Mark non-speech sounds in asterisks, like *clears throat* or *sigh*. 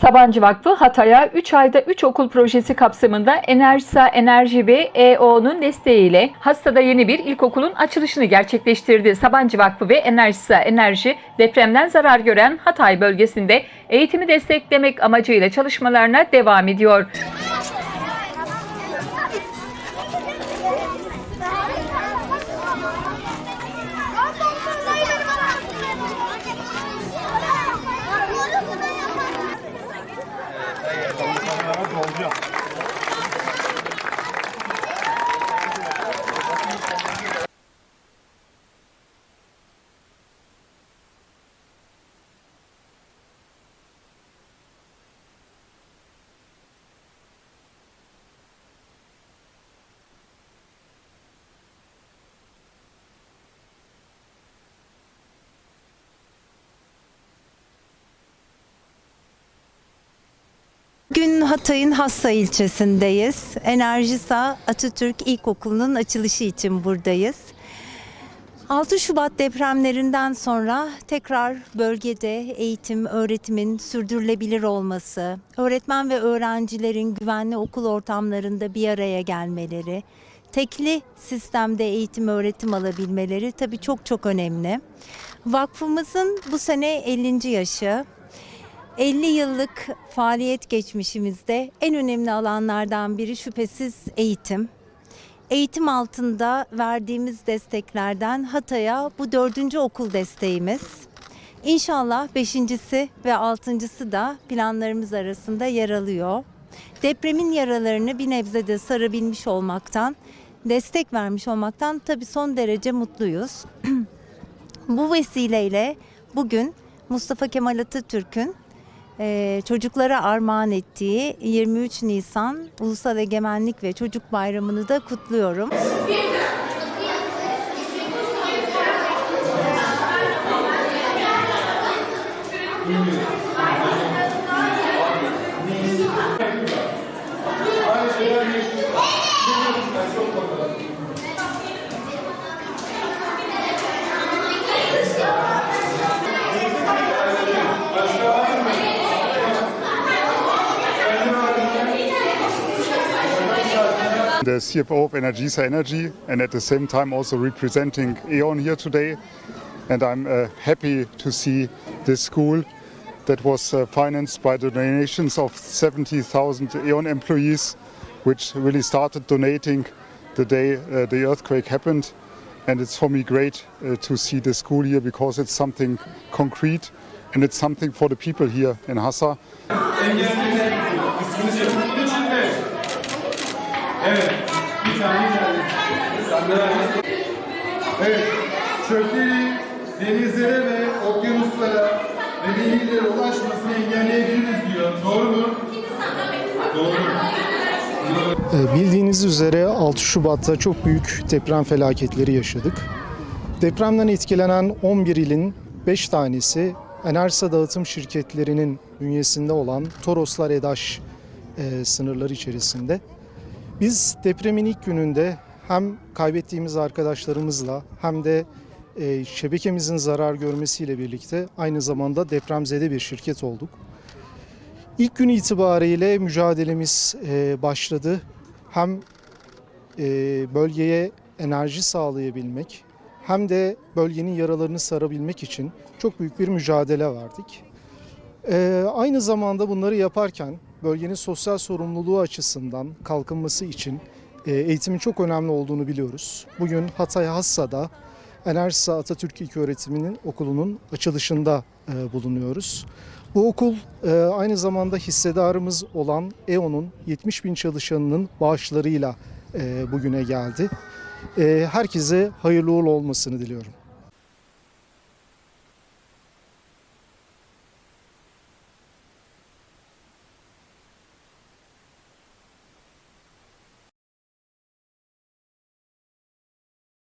Sabancı Vakfı Hatay'a 3 ayda 3 okul projesi kapsamında Enerjisa Enerji ve EO'nun desteğiyle Hastada yeni bir ilkokulun açılışını gerçekleştirdi. Sabancı Vakfı ve Enerjisa Enerji depremden zarar gören Hatay bölgesinde eğitimi desteklemek amacıyla çalışmalarına devam ediyor. 주십시오. Bugün Hatay'ın Hassa ilçesindeyiz. Enerjisa Atatürk İlkokulu'nun açılışı için buradayız. 6 Şubat depremlerinden sonra tekrar bölgede eğitim, öğretimin sürdürülebilir olması, öğretmen ve öğrencilerin güvenli okul ortamlarında bir araya gelmeleri, tekli sistemde eğitim öğretim alabilmeleri tabii çok çok önemli. Vakfımızın bu sene 50. yaşı. 50 yıllık faaliyet geçmişimizde en önemli alanlardan biri şüphesiz eğitim. Eğitim altında verdiğimiz desteklerden Hatay'a bu dördüncü okul desteğimiz. İnşallah beşincisi ve altıncısı da planlarımız arasında yer alıyor. Depremin yaralarını bir nebze de sarabilmiş olmaktan, destek vermiş olmaktan tabii son derece mutluyuz. *clears throat* Bu vesileyle bugün Mustafa Kemal Atatürk'ün eee, çocuklara armağan ettiği 23 Nisan Ulusal Egemenlik ve Çocuk Bayramı'nı da kutluyorum. The CFO of Energisa Energy and at the same time also representing E.ON here today. And I'm uh, happy to see this school that was uh, financed by the donations of 70,000 E.ON employees, which really started donating the day uh, the earthquake happened. And it's for me great uh, to see the school here because it's something concrete and it's something for the people here in Hassa. Evet, çöplerin denizlere ve okyanuslara ve nehirlere ulaşmasını engelleyebiliriz diyor. Doğru mu? Doğru. Ee, Bildiğiniz üzere 6 Şubat'ta çok büyük deprem felaketleri yaşadık. Depremden etkilenen 11 ilin 5 tanesi Enerjisa dağıtım şirketlerinin bünyesinde olan Toroslar EDAŞ e, sınırları içerisinde. Biz depremin ilk gününde hem kaybettiğimiz arkadaşlarımızla hem de e, şebekemizin zarar görmesiyle birlikte aynı zamanda depremzede bir şirket olduk. İlk gün itibariyle mücadelemiz e, başladı. Hem e, bölgeye enerji sağlayabilmek hem de bölgenin yaralarını sarabilmek için çok büyük bir mücadele verdik. E, aynı zamanda bunları yaparken bölgenin sosyal sorumluluğu açısından kalkınması için e, eğitimin çok önemli olduğunu biliyoruz. Bugün Hatay Hassa'da Enerjisa Atatürk İlköğretiminin okulunun açılışında e, bulunuyoruz. Bu okul e, aynı zamanda hissedarımız olan E.ON'un 70 bin çalışanının bağışlarıyla bugüne geldi. Herkese hayırlı uğurlu olmasını diliyorum.